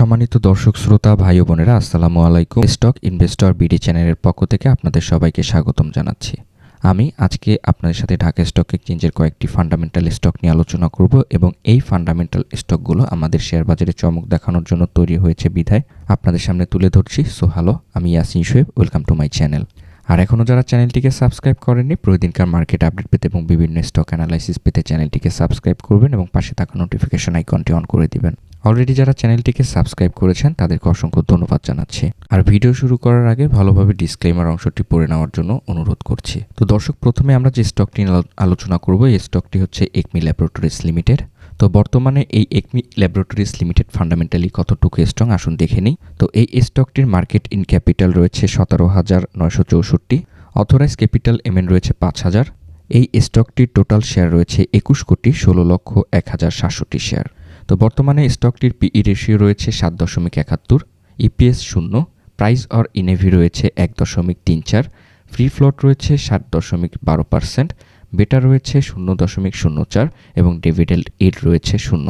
সম্মানিত দর্শক, শ্রোতা, ভাই ও বোনেরা, আসসালামু আলাইকুম। স্টক ইনভেস্টর বিডি চ্যানেলের পক্ষ থেকে আপনাদের সবাইকে স্বাগতম জানাচ্ছি। আমি আজকে আপনাদের সাথে ঢাকা স্টক এক্সচেঞ্জের কয়েকটি ফান্ডামেন্টাল স্টক নিয়ে আলোচনা করব এবং এই ফান্ডামেন্টাল স্টকগুলো আমাদের শেয়ার বাজারে চমক দেখানোর জন্য তৈরি হয়েছে বিধায় আপনাদের সামনে তুলে ধরছি। সো হ্যালো আমি Yasin Shoaib welcome to my channel আর এখনও যারা চ্যানেলটিকে সাবস্ক্রাইব করেননি, প্রতিদিনকার মার্কেট আপডেট পেতে এবং বিভিন্ন স্টক অ্যানালাইসিস পেতে চ্যানেলটিকে সাবস্ক্রাইব করবেন এবং পাশে থাকা নোটিফিকেশন আইকনটি অন করে দিবেন। অলরেডি যারা চ্যানেলটিকে সাবস্ক্রাইব করেছেন, তাদেরকে অসংখ্য ধন্যবাদ জানাচ্ছি। আর ভিডিও শুরু করার আগে ভালোভাবে ডিসক্লেমার অংশটি পড়ে নেওয়ার জন্য অনুরোধ করছি। তো দর্শক, প্রথমে আমরা যে স্টকটি আলোচনা করব, এই স্টকটি হচ্ছে একমি ল্যাবরেটরিজ লিমিটেড তো বর্তমানে এই একমি ল্যাবরেটরিজ লিমিটেড ফান্ডামেন্টালি কতটুকু স্ট্রং আসুন দেখে নিই। তো এই স্টকটির মার্কেট ইন ক্যাপিটাল রয়েছে সতেরো হাজার নয়শো চৌষট্টি অথরাইজ ক্যাপিটাল এমএন রয়েছে পাঁচ হাজার। এই স্টকটির টোটাল শেয়ার রয়েছে একুশ কোটি ষোলো লক্ষ এক হাজার সাতষট্টি শেয়ার তো বর্তমানে স্টকটির পিই রেশিও রয়েছে সাত দশমিক একাত্তর ইপিএস শূন্য প্রাইস অর ইনেভি রয়েছে এক দশমিক তিন চার ফ্রি ফ্লোট রয়েছে সাত দশমিক বারো পার্সেন্ট বেটা রয়েছে শূন্য দশমিক শূন্য চার এবং ডিভিডেন্ড ইড রয়েছে শূন্য।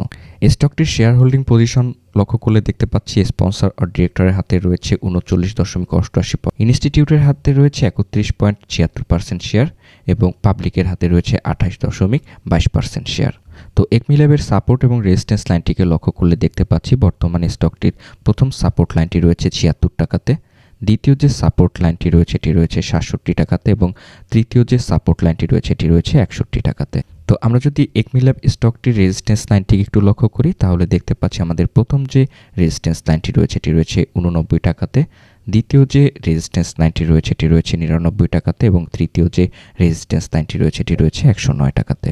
স্টকটির শেয়ার হোল্ডিং পজিশন লক্ষ্য করলে দেখতে পাচ্ছি স্পন্সর ও ডিরেক্টরের হাতে রয়েছে উনচল্লিশ দশমিক অষ্টআশি ইনস্টিটিউটের হাতে রয়েছে একত্রিশ পয়েন্ট ছিয়াত্তর পার্সেন্ট শেয়ার এবং পাবলিকের হাতে রয়েছে আঠাশ দশমিক বাইশ পার্সেন্ট শেয়ার তো একমিল্যাবের সাপোর্ট এবং রেজিস্ট্যান্স লাইনটিকে লক্ষ্য করলে দেখতে পাচ্ছি বর্তমানে স্টকটির প্রথম সাপোর্ট লাইনটি রয়েছে ছিয়াত্তর টাকাতে, দ্বিতীয় যে সাপোর্ট লাইনটি রয়েছে এটি রয়েছে সাতষট্টি টাকাতে এবং তৃতীয় যে সাপোর্ট লাইনটি রয়েছে এটি রয়েছে একষট্টি টাকাতে। তো আমরা যদি একমিল্যাব স্টকটির রেজিস্ট্যান্স লাইনটিকে একটু লক্ষ্য করি, তাহলে দেখতে পাচ্ছি আমাদের প্রথম যে রেজিস্ট্যান্স লাইনটি রয়েছে এটি রয়েছে উননব্বই টাকাতে, দ্বিতীয় যে রেজিস্ট্যান্স লাইনটি রয়েছে এটি রয়েছে নিরানব্বই টাকাতে এবং তৃতীয় যে রেজিস্ট্যান্স লাইনটি রয়েছে এটি রয়েছে একশো নয় টাকাতে।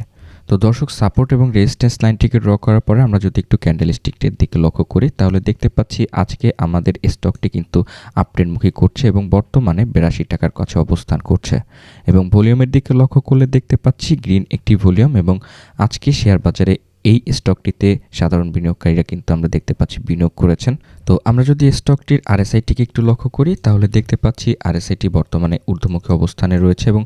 তো দর্শক সাপোর্ট এবং রেজিস্ট্যান্স লাইনটিকে ড্র করার পরে আমরা যদি একটু ক্যান্ডেল স্টিকটির দিকে লক্ষ্য করি, তাহলে দেখতে পাচ্ছি আজকে আমাদের স্টকটি কিন্তু আপট্রেন্ডমুখী করছে এবং বর্তমানে বিরাশি টাকার কাছে অবস্থান করছে। এবং ভলিউমের দিকে লক্ষ্য করলে দেখতে পাচ্ছি গ্রিন একটি ভলিউম এবং আজকে শেয়ার বাজারে এই স্টকটিতে সাধারণ বিনিয়োগকারীরা কিন্তু আমরা দেখতে পাচ্ছি বিনিয়োগ করেছেন। তো আমরা যদি স্টকটির আরএসআইটিকে একটু লক্ষ্য করি, তাহলে দেখতে পাচ্ছি আরএসআইটি বর্তমানে ঊর্ধ্বমুখী অবস্থানে রয়েছে এবং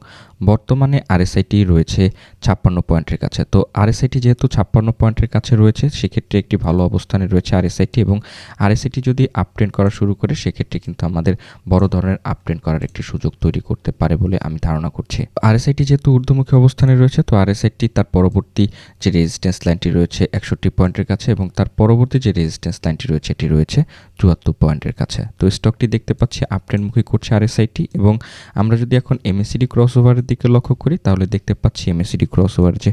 বর্তমানে আরএসআইটি রয়েছে ছাপ্পান্ন পয়েন্টের কাছে। তো আরএসআইটি যেহেতু ছাপ্পান্ন পয়েন্টের কাছে রয়েছে, সেক্ষেত্রে একটি ভালো অবস্থানে রয়েছে আরএসআইটি এবং আরএসআইটি যদি আপট্রেন্ড করা শুরু করে, সেক্ষেত্রে কিন্তু আমাদের বড় ধরনের আপট্রেন্ড করার একটি সুযোগ তৈরি করতে পারে বলে আমি ধারণা করছি। আরএসআইটি যেহেতু ঊর্ধ্বমুখী অবস্থানে রয়েছে, তো আরএসআইটি তার পরবর্তী যে রেজিস্ট্যান্স লাইনটি রয়েছে একষট্টি পয়েন্টের কাছে এবং তার পরবর্তী যে রেজিস্ট্যান্স লাইনটি রয়েছে, এটি রয়েছে চুয়াত্তর পয়েন্টের কাছে। তো স্টকটি দেখতে পাচ্ছি আপট্রেন্ডমুখী করছে আরএসআইটি এবং আমরা যদি এখন এমএসিডি ক্রস ওভারের দিকে লক্ষ্য করি, তাহলে দেখতে পাচ্ছি এমএসিডি ক্রস ওভার যে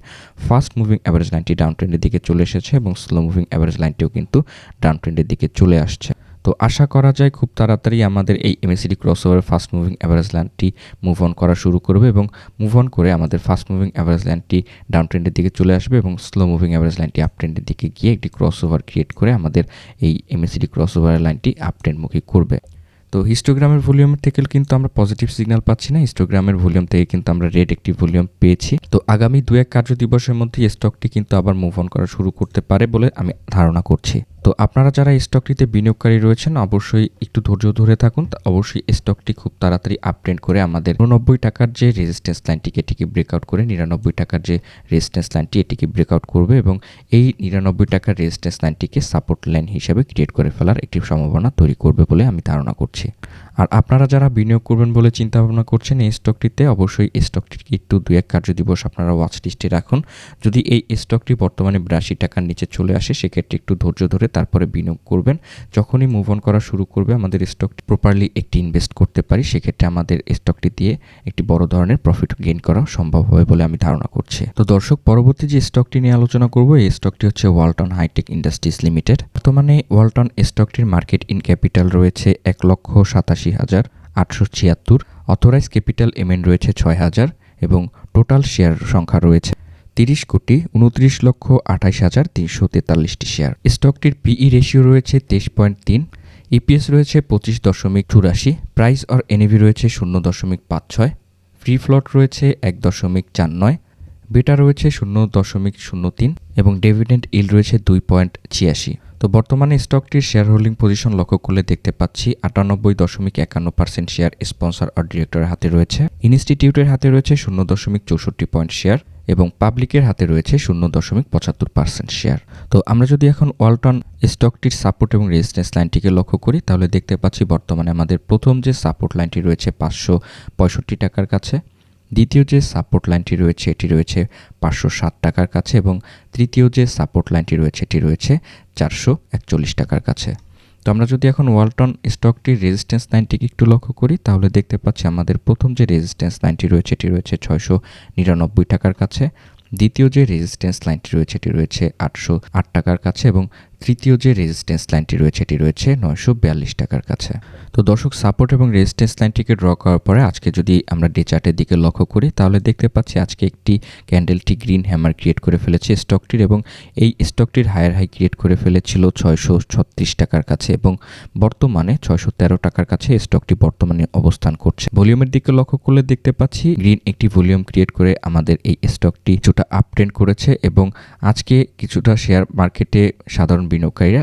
ফাস্ট মুভিং অ্যাভারেজ লাইনটি ডাউন ট্রেন্ডের দিকে চলে এসেছে এবং স্লো মুভিং অ্যাভারেজ লাইনটিও কিন্তু ডাউন ট্রেন্ডের দিকে চলে আসছে। তো আশা করা যায় খুব তাড়াতাড়ি আমাদের এই MACD cross over fast moving average লাইনটি মুভ অন করা শুরু করবে এবং মুভ অন করে আমাদের ফাস্ট মুভিং অ্যাভারেজ লাইনটি ডাউন ট্রেন্ডের দিকে চলে আসবে এবং স্লো মুভিং অ্যাভারেজ লাইনটি আপ ট্রেন্ডের দিকে গিয়ে একটি ক্রস ওভার ক্রিয়েট করে আমাদের এই এমএসিডি ক্রস ওভারের লাইনটি আপ ট্রেন্ডমুখী করবে। তো হিস্টোগ্রামের ভলিউমের থেকে কিন্তু আমরা পজিটিভ সিগন্যাল পাচ্ছি না হিস্টোগ্রামের ভলিউম থেকে কিন্তু আমরা রেড একটি ভলিউম পেয়েছি। তো আগামী দু এক কার্য দিবসের মধ্যে স্টকটি কিন্তু আবার মুভ অন করা শুরু করতে পারে বলে আমি ধারণা করছি। তো আপনারা যারা স্টকটিতে বিনিয়োগকারী রয়েছেন, অবশ্যই একটু ধৈর্য ধরে থাকুন। অবশ্যই স্টকটি খুব তাড়াতাড়ি আপডেট করে আমাদের উননব্বই টাকার যে রেজিস্ট্যান্স লাইনটিকে এটিকে ব্রেকআউট করে, নিরানব্বই টাকার যে রেজিস্ট্যান্স লাইনটি এটিকে ব্রেকআউট করবে এবং এই নিরানব্বই টাকার রেজিস্ট্যান্স লাইনটিকে সাপোর্ট লাইন হিসেবে ক্রিয়েট করে ফেলার একটি সম্ভাবনা তৈরি করবে বলে আমি ধারণা করছি। আর আপনারা যারা বিনিয়োগ করবেন বলে চিন্তা ভাবনা করছেন, এই স্টকটিতে অবশ্যই এই স্টকটিকে একটু দু এক কার্য দিবস আপনারা ওয়াচ লিস্টে রাখুন। যদি এই স্টকটি বর্তমানে বিরাশি টাকার নিচে চলে আসে, সেক্ষেত্রে একটু ধৈর্য ধরে তারপরে বিনিয়োগ করবেন। যখনই মুভ অন করা শুরু করবে, আমাদের স্টকটি প্রপারলি একটি ইনভেস্ট করতে পারি, সেক্ষেত্রে আমাদের স্টকটি দিয়ে একটি বড় ধরনের প্রফিট গেইন করা সম্ভব হবে বলে আমি ধারণা করছি। তো দর্শক, পরবর্তী যে স্টকটি নিয়ে আলোচনা করব, এই স্টকটি হচ্ছে ওয়ালটন হাইটেক ইন্ডাস্ট্রিজ লিমিটেড বর্তমানে ওয়ালটন স্টকটির মার্কেট ইন ক্যাপিটাল রয়েছে এক লক্ষ সাতাশি হাজার আটশো ছিয়াত্তর। অথরাইজ ক্যাপিটাল এমএন রয়েছে ছয় হাজার এবং টোটাল শেয়ার সংখ্যা রয়েছে তিরিশ কোটি উনত্রিশ লক্ষ আঠাইশ হাজার তিনশো তেতাল্লিশটি শেয়ার স্টকটির পিই রেশিও রয়েছে তেইশ পয়েন্ট তিন ইপিএস রয়েছে পঁচিশ দশমিক চুরাশি প্রাইস অর এনএভি রয়েছে শূন্য দশমিক পাঁচ ছয় ফ্রি ফ্লট রয়েছে এক দশমিক চার নয় বেটা রয়েছে শূন্য দশমিক শূন্য তিন এবং ডেভিডেন্ট ইল রয়েছে দুই পয়েন্ট ছিয়াশি। তো বর্তমানে স্টকটির শেয়ার হোল্ডিং পজিশন লক্ষ্য করলে দেখতে পাচ্ছি আটানব্বই দশমিক একান্ন পার্সেন্ট শেয়ার স্পন্সর আর ডিরেক্টরের হাতে রয়েছে। ইনস্টিটিউটের হাতে রয়েছে শূন্য দশমিক চৌষট্টি পয়েন্ট শেয়ার এবং পাবলিকের হাতে রয়েছে শূন্য দশমিক পঁচাত্তর পার্সেন্ট শেয়ার। তো আমরা যদি এখন ওয়ালটন স্টকটির সাপোর্ট এবং রেজিস্ট্যান্স লাইনটিকে লক্ষ্য করি, তাহলে দেখতে পাচ্ছি বর্তমানে আমাদের প্রথম যে সাপোর্ট লাইনটি রয়েছে পাঁচশো পঁয়ষট্টি টাকার কাছে। দ্বিতীয় যে সাপোর্ট লাইনটি রয়েছে, এটি রয়েছে পাঁচশো সাত টাকার কাছে এবং তৃতীয় যে সাপোর্ট লাইনটি রয়েছে, এটি রয়েছে চারশো একচল্লিশ টাকার কাছে। তো আমরা যদি এখন ওয়ালটন স্টকটির রেজিস্ট্যান্স লাইনটিকে একটু লক্ষ্য করি, তাহলে দেখতে পাচ্ছি আমাদের প্রথম যে রেজিস্ট্যান্স লাইনটি রয়েছে, এটি রয়েছে ছয়শো নিরানব্বই টাকার কাছে। দ্বিতীয় যে রেজিস্ট্যান্স লাইনটি রয়েছে, এটি রয়েছে আটশো আট টাকার কাছে এবং তৃতীয় যে রেজিস্ট্যান্স লাইনটি রয়েছে, এটি রয়েছে নয়শো বিয়াল্লিশ টাকার কাছে। তো দর্শক সাপোর্ট এবং রেজিস্ট্যান্স লাইনটিকে ড্র করার পরে আজকে যদি আমরা ডে চার্টের দিকে লক্ষ্য করি, তাহলে দেখতে পাচ্ছি আজকে একটি ক্যান্ডেলটি গ্রিন হ্যামার ক্রিয়েট করে ফেলেছে স্টকটির এবং এই স্টকটির হায়ার হাই ক্রিয়েট করে ফেলেছিল ছয়শো ছত্রিশ টাকার কাছে এবং বর্তমানে ছয়শো তেরো টাকার কাছে স্টকটি বর্তমানে অবস্থান করছে। ভলিউমের দিকে লক্ষ্য করলে দেখতে পাচ্ছি গ্রিন একটি ভলিউম ক্রিয়েট করে আমাদের এই স্টকটি কিছুটা আপ ট্রেন্ড করেছে এবং আজকে কিছুটা শেয়ার মার্কেটে সাধারণ বিনিয়োগকারীরা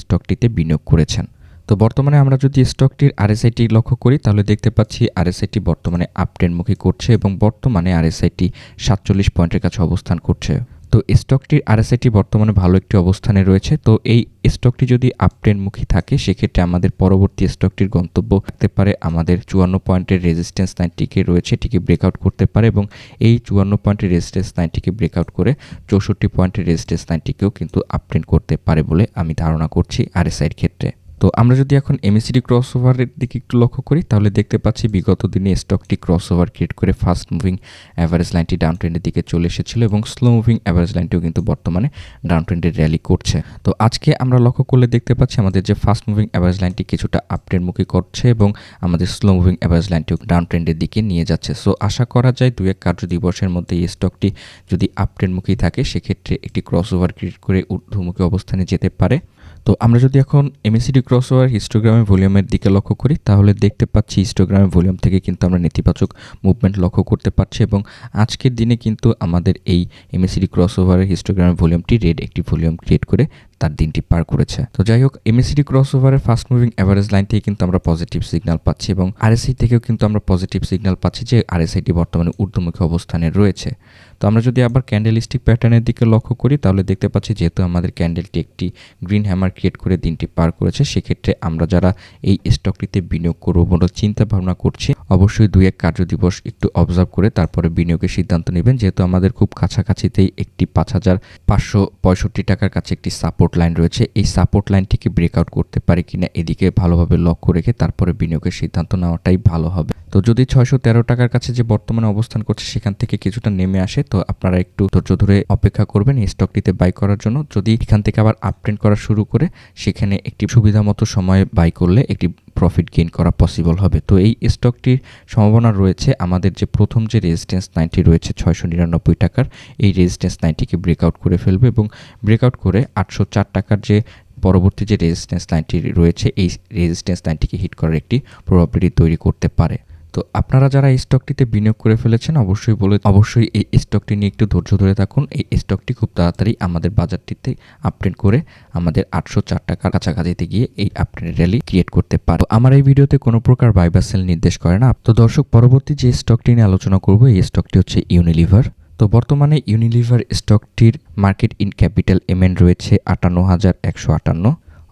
স্টকটিতে বিনিয়োগ করেছেন। তো বর্তমানে আমরা যদি স্টকটির আরএসআইটি লক্ষ্য করি, তাহলে দেখতে পাচ্ছি আরএসআইটি বর্তমানে আপডেন মুখী করছে এবং বর্তমানে আরএসআইটি সাতচল্লিশ পয়েন্টের কাছে অবস্থান করছে। তো স্টকটির আরএসআইটি বর্তমানে ভালো একটি অবস্থানে রয়েছে। তো এই স্টকটি যদি আপ ট্রেন্ডমুখী থাকে, সেক্ষেত্রে আমাদের পরবর্তী স্টকটির গন্তব্য থাকতে পারে আমাদের চুয়ান্ন পয়েন্টের রেজিস্ট্যান্স লাইনটিকে রয়েছে এটিকে ব্রেকআউট করতে পারে এবং এই চুয়ান্ন পয়েন্টের রেজিস্ট্যান্স লাইনটিকে ব্রেকআউট করে চৌষট্টি পয়েন্টের রেজিস্ট্যান্স লাইনটিকেও কিন্তু আপ ট্রেন্ড করতে পারে বলে আমি ধারণা করছি আরএসআইয়ের ক্ষেত্রে। তো আমরা যদি এখন এমএসিডি ক্রস ওভারের দিকে একটু লক্ষ্য করি, তাহলে দেখতে পাচ্ছি বিগত দিনে স্টকটি ক্রস ওভার ক্রিয়েট করে ফাস্ট মুভিং অ্যাভারেজ লাইনটি ডাউন ট্রেন্ডের দিকে চলে এসেছিল এবং স্লো মুভিং অ্যাভারেজ লাইনটিও কিন্তু বর্তমানে ডাউন ট্রেন্ডের র্যালি করছে। তো আজকে আমরা লক্ষ্য করলে দেখতে পাচ্ছি আমাদের যে ফাস্ট মুভিং অ্যাভারেজ লাইনটি কিছুটা আপ ট্রেন্ডমুখী করছে এবং আমাদের স্লো মুভিং অ্যাভারেজ লাইনটিও ডাউন ট্রেন্ডের দিকে নিয়ে যাচ্ছে। সো আশা করা যায় দু এক কার্য দিবসের মধ্যে এই স্টকটি যদি আপ ট্রেন্ডমুখী থাকে, সেক্ষেত্রে একটি ক্রস ওভার ক্রিয়েট করে ঊর্ধ্বমুখী অবস্থানে যেতে পারে। তো আমরা যদি এখন এমএসিডি ক্রসওভার হিস্টোগ্রামের ভলিউমের দিকে লক্ষ্য করি, তাহলে দেখতে পাচ্ছি হিস্টোগ্রামের ভলিউম থেকে কিন্তু আমরা নেতিবাচক মুভমেন্ট লক্ষ্য করতে পারছি এবং আজকের দিনে কিন্তু আমাদের এই এমএসিডি ক্রসওভারের হিস্টোগ্রামের ভলিউমটি রেড একটি ভলিউম ক্রিয়েট করে তার দিনটি পার করেছে। তো যাই হোক এমএসিডি ক্রস ওভারের ফাস্ট মুভিং অ্যাভারেজ লাইন থেকে কিন্তু আমরা পজিটিভ সিগন্যাল পাচ্ছি এবং আরএসআই থেকেও কিন্তু আমরা পজিটিভ সিগন্যাল পাচ্ছি যে আরএসআইটি বর্তমানে ঊর্ধ্বমুখী অবস্থানে রয়েছে। তো আমরা যদি আবার ক্যান্ডেল ক্যান্ডেলিস্টিক প্যাটার্নের দিকে লক্ষ্য করি, তাহলে দেখতে পাচ্ছি যেহেতু আমাদের ক্যান্ডেলটি একটি গ্রিন হ্যামার ক্রিয়েট করে দিনটি পার করেছে, সেক্ষেত্রে আমরা যারা এই স্টকটিতে বিনিয়োগ করব বলে চিন্তা ভাবনা করছি অবশ্যই দুই এক কার্য দিবস একটু অবজার্ভ করে তারপরে বিনিয়োগের সিদ্ধান্ত নেবেন। যেহেতু আমাদের খুব কাছাকাছিতেই একটি পাঁচ হাজার পাঁচশো পঁয়ষট্টি টাকার কাছে একটি সাপোর্ট লাইন রয়েছে। এই সাপোর্ট লাইনটিকে ব্রেকআউট করতে পারে কিনা এদিকে ভালোভাবে লক্ষ্য রেখে তারপরে বিনিয়োগের সিদ্ধান্ত নেওয়াটাই ভালো হবে। তো যদি ছয়শো তেরো টাকার কাছে যে বর্তমানে অবস্থান করছে সেখান থেকে কিছুটা নেমে আসে, তো আপনারা একটু ধৈর্য ধরে অপেক্ষা করবেন এই স্টকটিতে বাই করার জন্য। যদি এখান থেকে আবার আপট্রেন্ড করা শুরু করে, সেখানে একটি সুবিধা মতো সময়ে বাই করলে একটি প্রফিট গেইন করা পসিবল হবে। তো এই স্টকটির সম্ভাবনা রয়েছে। আমাদের যে প্রথম যে রেজিস্ট্যান্স নাইনটি রয়েছে ছয়শো নিরানব্বই টাকার, এই রেজিস্ট্যান্স নাইনটিকে ব্রেকআউট করে ফেলবে এবং ব্রেকআউট করে আটশো চার টাকার যে পরবর্তী যে রেজিস্ট্যান্স লাইনটি রয়েছে, এই রেজিস্ট্যান্স লাইনটিকে হিট করার একটি প্রবাবিলিটি তৈরি করতে পারে। তো আপনারা যারা এই স্টকটিতে বিনিয়োগ করে ফেলেছেন, অবশ্যই বলে, অবশ্যই এই স্টকটি নিয়ে একটু ধৈর্য ধরে থাকুন। এই স্টকটি খুব তাড়াতাড়ি আমাদের বাজারটিতে আপডেট করে আমাদের আটশো চার টাকার কাছাকাছিতে গিয়ে এই আপডেট র্যালি ক্রিয়েট করতে পারে। আমার এই ভিডিওতে কোনো প্রকার বাই বা সেল নির্দেশ করে না। তো দর্শক, পরবর্তী যে স্টকটি নিয়ে আলোচনা করব, এই স্টকটি হচ্ছে ইউনিলিভার তো বর্তমানে ইউনিলিভার স্টকটির মার্কেট ইন ক্যাপিটাল এমএন রয়েছে আটান্ন হাজার একশো আটান্ন।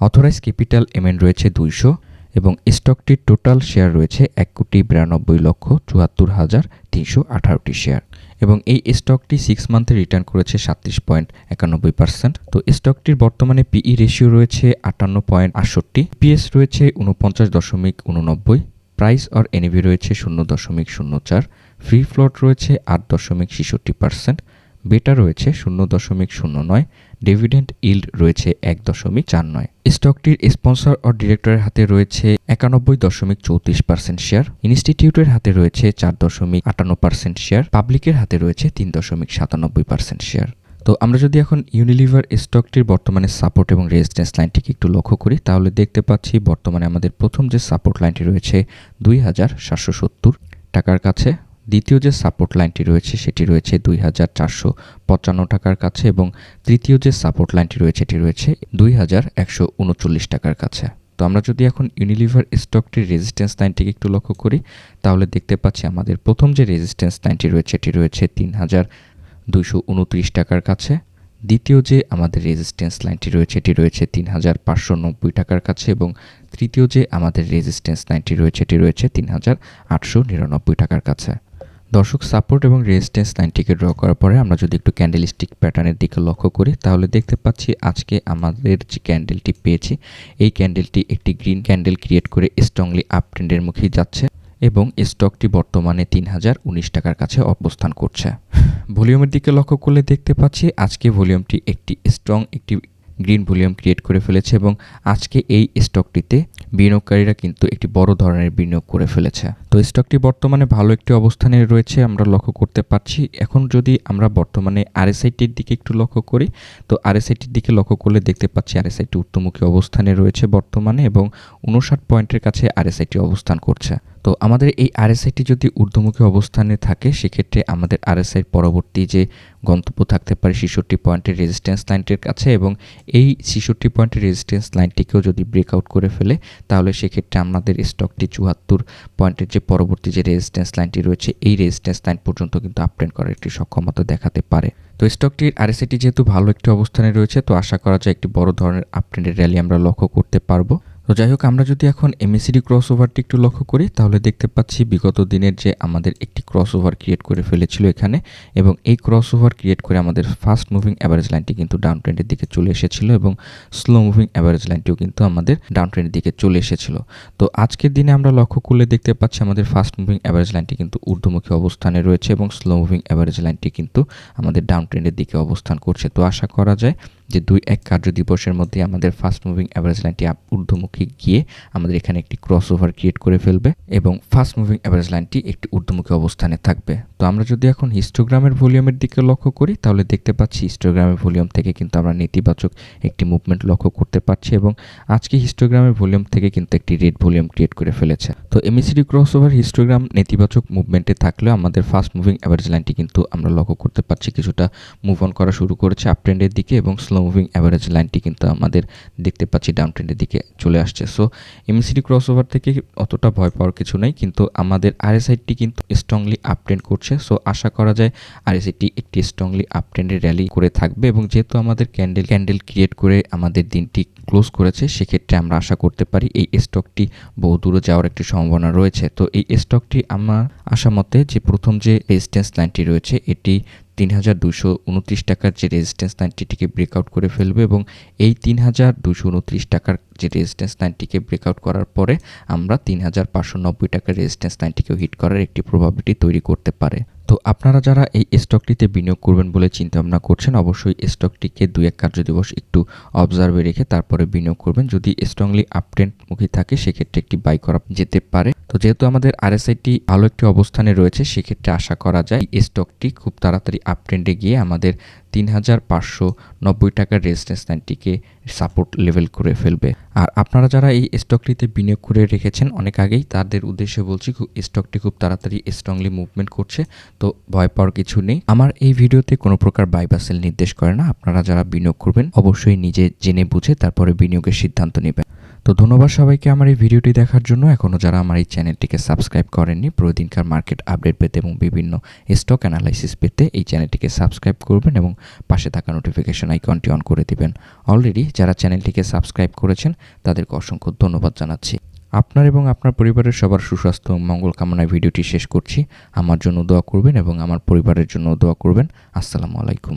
অথরাইজ ক্যাপিটাল এমএন রয়েছে দুইশো। এবং স্টকটির টোটাল শেয়ার রয়েছে এক কোটি বিরানব্বই লক্ষ চুয়াত্তর হাজার তিনশো আঠারোটি শেয়ার। এবং এই স্টকটি সিক্স মান্থে রিটার্ন করেছে সাতত্রিশ পয়েন্ট একানব্বই পার্সেন্ট তো স্টকটির বর্তমানে পিই রেশিও রয়েছে আটান্ন পয়েন্ট আটষট্টি পিএস রয়েছে উনপঞ্চাশ দশমিক উননব্বই প্রাইস অর এনএভি রয়েছে শূন্য দশমিক শূন্য চার ফ্রি ফ্লোট রয়েছে আট দশমিক ছেষট্টি পার্সেন্ট বেটা রয়েছে শূন্য দশমিক শূন্য নয় ডিভিডেন্ড ইল্ড রয়েছে এক দশমিক চার নয়। স্টকটির স্পন্সর ও ডিরেক্টরের হাতে রয়েছে একানব্বই দশমিক চৌত্রিশ পার্সেন্ট শেয়ার, ইনস্টিটিউটের হাতে রয়েছে চার দশমিক আটান্ন পার্সেন্ট শেয়ার, পাবলিকের হাতে রয়েছে তিন দশমিক সাতানব্বই পার্সেন্ট শেয়ার। তো আমরা যদি এখন ইউনিলিভার স্টকটির বর্তমানে সাপোর্ট এবং রেজিস্ট্যান্স লাইনটিকে একটু লক্ষ্য করি, তাহলে দেখতে পাচ্ছি বর্তমানে আমাদের প্রথম যে সাপোর্ট লাইনটি রয়েছে দুই হাজার সাতশো সত্তর টাকার কাছে। দ্বিতীয় যে সাপোর্ট লাইনটি রয়েছে, সেটি রয়েছে দুই হাজার চারশো পঞ্চান্ন টাকার কাছে এবং তৃতীয় যে সাপোর্ট লাইনটি রয়েছে এটি রয়েছে দুই হাজার একশো উনচল্লিশ টাকার কাছে। তো আমরা যদি এখন ইউনিলিভার স্টকটির রেজিস্ট্যান্স লাইনটিকে একটু লক্ষ্য করি, তাহলে দেখতে পাচ্ছি আমাদের প্রথম যে রেজিস্ট্যান্স লাইনটি রয়েছে এটি রয়েছে তিন হাজার দুইশো উনত্রিশ টাকার কাছে। দ্বিতীয় যে আমাদের রেজিস্ট্যান্স লাইনটি রয়েছে এটি রয়েছে তিন হাজার পাঁচশো নব্বই টাকার কাছে এবং তৃতীয় যে আমাদের রেজিস্ট্যান্স লাইনটি রয়েছে এটি রয়েছে তিন হাজার আটশো নিরানব্বই টাকার কাছে। দর্শক সাপোর্ট এবং রেজিস্ট্যান্স লাইনটিকে ড্র করার পরে আমরা যদি একটু ক্যান্ডেলস্টিক প্যাটার্নের দিকে লক্ষ্য করি, তাহলে দেখতে পাচ্ছি আজকে আমাদের যে ক্যান্ডেলটি পেয়েছি, এই ক্যান্ডেলটি একটি গ্রিন ক্যান্ডেল ক্রিয়েট করে স্ট্রংলি আপ ট্রেন্ডের মুখেই যাচ্ছে এবং স্টকটি বর্তমানে তিন হাজার উনিশ টাকার কাছে অবস্থান করছে। ভলিউমের দিকে লক্ষ্য করলে দেখতে পাচ্ছি আজকে ভলিউমটি একটি স্ট্রং একটি গ্রিন ভলিউম ক্রিয়েট করে ফেলেছে এবং আজকে এই স্টকটিতে বিনিয়োগকারীরা কিন্তু একটি বড় ধরনের বিনিয়োগ করে ফেলেছে। তো স্টকটি বর্তমানে ভালো একটি অবস্থানে রয়েছে আমরা লক্ষ্য করতে পারছি। এখন যদি আমরা বর্তমানে আরএসআইটির দিকে একটু লক্ষ্য করি, তো আরএসআইটির দিকে লক্ষ্য করলে দেখতে পাচ্ছি আরএসআইটি উত্তমুখী অবস্থানে রয়েছে বর্তমানে এবং উনষাট পয়েন্টের কাছে আরএসআইটি অবস্থান করছে। তো আমাদের এই আরএসআইটি যদি ঊর্ধ্বমুখী অবস্থানে থাকে, সেক্ষেত্রে আমাদের আরএসআইর পরবর্তী যে গন্তব্য থাকতে পারে ছেষট্টি পয়েন্টের রেজিস্ট্যান্স লাইনটির কাছে এবং এই ছেষট্টি পয়েন্টের রেজিস্ট্যান্স লাইনটিকেও যদি ব্রেকআউট করে ফেলে, তাহলে সেক্ষেত্রে আমাদের স্টকটি চুয়াত্তর পয়েন্টের যে পরবর্তী যে রেজিস্ট্যান্স লাইনটি রয়েছে, এই রেজিস্ট্যান্স লাইন পর্যন্ত কিন্তু আপট্রেন্ড করার একটি সক্ষমতা দেখাতে পারে। তো স্টকটির আরএসআইটি যেহেতু ভালো একটি অবস্থানে রয়েছে, তো আশা করা যায় একটি বড় ধরনের আপট্রেন্ডের র্যালি আমরা লক্ষ্য করতে পারব। তো যাই হোক, আমরা যদি এখন এমএসিডি ক্রস ওভারটি একটু লক্ষ্য করি, তাহলে দেখতে পাচ্ছি বিগত দিনের যে আমাদের একটি ক্রস ওভার ক্রিয়েট করে ফেলেছিল এখানে এবং এই ক্রস ওভার ক্রিয়েট করে আমাদের ফাস্ট মুভিং অ্যাভারেজ লাইনটি কিন্তু ডাউন ট্রেন্ডের দিকে চলে এসেছিল এবং স্লো মুভিং অ্যাভারেজ লাইনটিও কিন্তু আমাদের ডাউন ট্রেন্ডের দিকে চলে এসেছিল। তো আজকের দিনে আমরা লক্ষ্য করলে দেখতে পাচ্ছি আমাদের ফাস্ট মুভিং অ্যাভারেজ লাইনটি কিন্তু ঊর্ধ্বমুখী অবস্থানে রয়েছে এবং স্লো মুভিং অ্যাভারেজ লাইনটি কিন্তু আমাদের ডাউন ট্রেন্ডের দিকে অবস্থান করছে। তো আশা করা যায় যে দুই এক কার্য দিবসের মধ্যে আমাদের ফাস্ট মুভিং অ্যাভারেজ লাইনটি ঊর্ধ্বমুখী গিয়ে আমাদের এখানে একটি ক্রস ওভার ক্রিয়েট করে ফেলবে এবং ফাস্ট মুভিং অ্যাভারেজ লাইনটি একটি ঊর্ধ্বমুখী অবস্থানে থাকবে। তো আমরা যদি এখন হিস্টোগ্রামের ভলিউমের দিকে লক্ষ্য করি, তাহলে দেখতে পাচ্ছি হিস্টোগ্রামের ভলিউম থেকে কিন্তু আমরা নেতিবাচক একটি মুভমেন্ট লক্ষ্য করতে পারছি এবং আজকে হিস্টোগ্রামের ভলিউম থেকে কিন্তু একটি রেড ভলিউম ক্রিয়েট করে ফেলেছে। তো এমএসিডি ক্রস ওভার হিস্টোগ্রাম নেতিবাচক মুভমেন্টে থাকলেও আমাদের ফাস্ট মুভিং অ্যাভারেজ লাইনটি কিন্তু আমরা লক্ষ্য করতে পারছি। কিছুটা মুভ অন করা শুরু করেছে আপ ট্রেন্ডের দিকে এবং স্লো মুভিং অ্যাভারেজ লাইনটি কিন্তু আমাদের দেখতে পাচ্ছি ডাউন ট্রেন্ডের দিকে চলে আসছে। সো এমএসিডি ক্রস ওভার থেকে অতটা ভয় পাওয়ার কিছু নেই, কিন্তু আমাদের আরএসআইটি কিন্তু স্ট্রংলি আপ করছে। সো আশা করা যায় আরএসআইটি একটি স্ট্রংলি আপ ট্রেন্ডের র্যালি করে থাকবে এবং যেহেতু আমাদের ক্যান্ডেল ক্যান্ডেল ক্রিয়েট করে আমাদের দিনটি ক্লোজ করেছে, সেক্ষেত্রে আমরা আশা করতে পারি এই স্টকটি বহু দূরে যাওয়ার একটি সম্ভাবনা রয়েছে। তো এই স্টকটি আমার আশা মতে যে প্রথম যে রেজিস্ট্যান্স লাইনটি রয়েছে, এটি তিন হাজার দুশো উনত্রিশ টাকার যে রেজিস্ট্যান্স লাইনটিকে ব্রেকআউট করে ফেলবে এবং এই তিন হাজার দুশো উনত্রিশ টাকার যে রেজিস্ট্যান্স লাইনটিকে ব্রেকআউট করার পরে আমরা তিন হাজার পাঁচশো নব্বই টাকার রেজিস্ট্যান্স লাইনটিকেও হিট করার একটি প্রবাবিলিটি তৈরি করতে পারে। তো আপনারা যারা এই স্টকটিতে বিনিয়োগ করবেন বলে চিন্তা ভাবনা করছেন, অবশ্যই স্টকটিকে দুই এক কার্য দিবস একটু অবজার্ভে রেখে তারপরে বিনিয়োগ করবেন। যদি স্ট্রংলি আপট্রেন্ডমুখী থাকে, সেক্ষেত্রে একটি বাই করা যেতে পারে। তো যেহেতু আমাদের আরএসআইটি ভালো একটি অবস্থানে রয়েছে, সেক্ষেত্রে আশা করা যায় এই স্টকটি খুব তাড়াতাড়ি আপট্রেন্ডে গিয়ে আমাদের তিন হাজার পাঁচশো নব্বই টাকার রেজিস্ট্যান্স লাইনটিকে সাপোর্ট লেভেল করে ফেলবে। আর আপনারা যারা এই স্টকটিতে বিনিয়োগ করে রেখেছেন, অনেক আগেই তাদের উদ্দেশ্যে বলছি স্টকটি খুব তাড়াতাড়ি স্ট্রংলি মুভমেন্ট করছে, তো ভয় পাওয়ার কিছু নেই। আমার এই ভিডিওতে কোনো প্রকার বাই বা সেল নির্দেশ করে না। আপনারা যারা বিনিয়োগ করবেন, অবশ্যই নিজে জেনে বুঝে তারপরে বিনিয়োগের সিদ্ধান্ত নেবেন। তো ধন্যবাদ সবাইকে আমার এই ভিডিওটি দেখার জন্য। এখনও যারা আমার এই চ্যানেলটিকে সাবস্ক্রাইব করেননি, প্রতিদিনকার মার্কেট আপডেট পেতে এবং বিভিন্ন স্টক অ্যানালাইসিস পেতে এই চ্যানেলটিকে সাবস্ক্রাইব করবেন এবং পাশে থাকা নোটিফিকেশন আইকনটি অন করে দিবেন। অলরেডি যারা চ্যানেলটিকে সাবস্ক্রাইব করেছেন, তাদেরকে অসংখ্য ধন্যবাদ জানাচ্ছি। আপনার এবং আপনার পরিবারের সবার সুস্বাস্থ্য মঙ্গল কামনায় ভিডিওটি শেষ করছি। আমার জন্য দোয়া করবেন এবং আমার পরিবারের জন্য দোয়া করবেন। আসসালামু আলাইকুম।